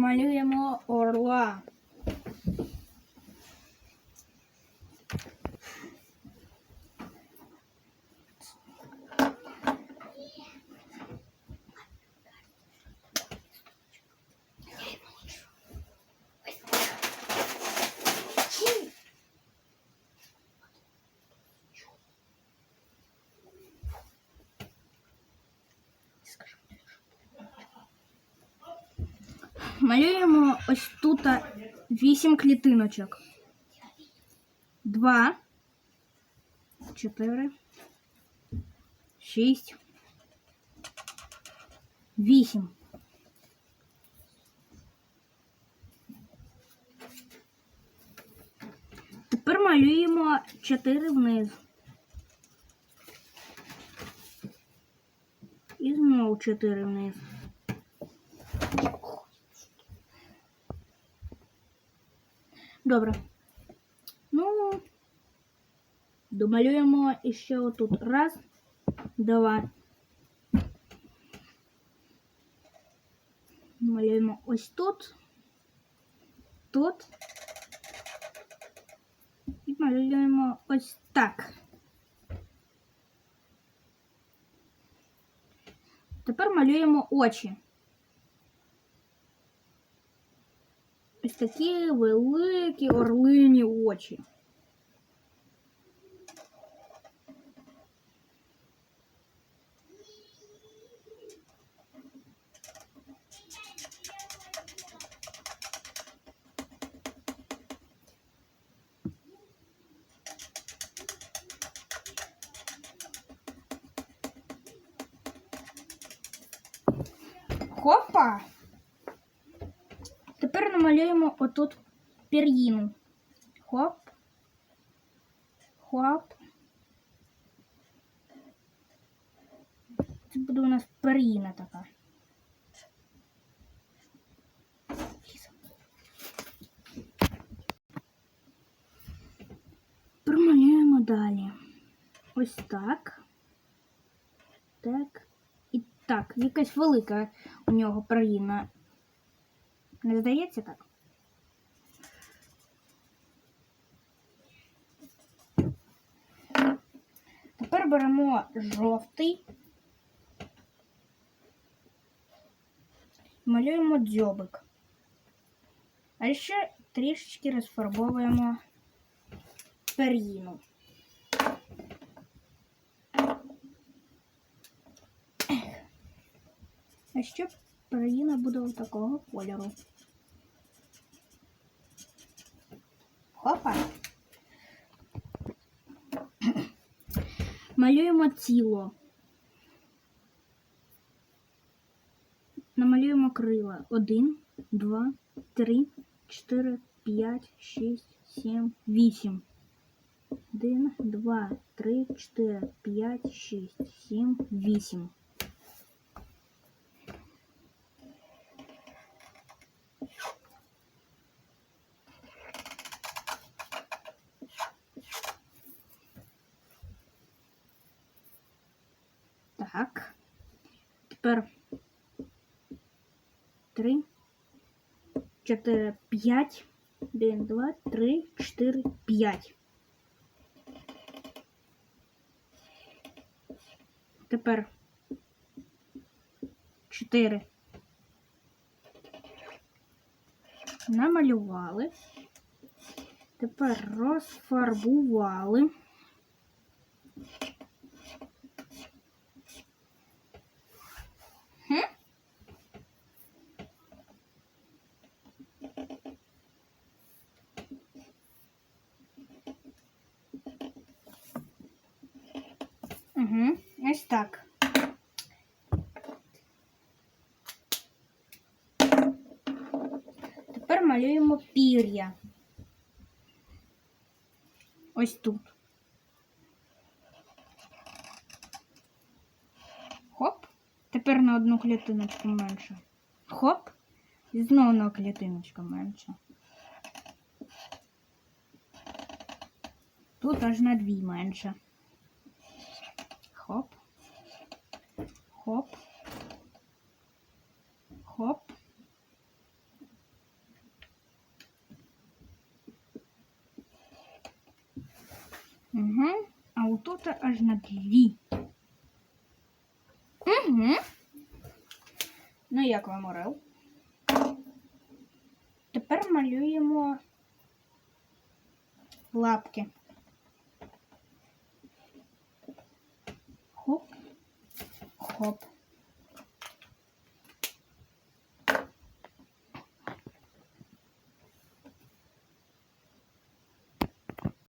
Малюємо орла. Малюємо ось тут вісім клітиночок. Два, чотири, шість, вісім. Тепер малюємо чотири вниз. І знову чотири вниз. Добре. Ну, домалюємо ще отут. Раз, два. Малюємо ось тут, тут. І малюємо ось так. Тепер малюємо очі. Такі великі орлині очі. Хопа! Намалюємо отут пір'їну. Хоп. Хоп. Це буде у нас пір'їна така. Промалюємо далі. Ось так. Так. І так, якась велика у нього пір'їна. Не здається так? Тепер беремо жовтий, малюємо дзьобик. А ще трішечки розфарбовуємо пер'їну. А ще пер'їна буде такого кольору. Хопа. Малюємо тіло. Намалюємо крила. Один, два, три, чотири, п'ять, шість, сім, вісім. Один, два, три, чотири, п'ять, шість, сім, вісім. Так. Тепер три, чотири, п'ять. Один, два, три, чотири, п'ять. Тепер чотири. Намалювали. Тепер розфарбували. Угу, ось так. Тепер малюємо пір'я. Ось тут. Хоп. Тепер на одну клітиночку менше. Хоп. І знову на клітиночку менше. Тут аж на дві менше. Хоп. Хоп. Хоп. Угу. А отут аж на дві. Угу. Ну, як вам орел? Тепер малюємо лапки. Хоп, хоп.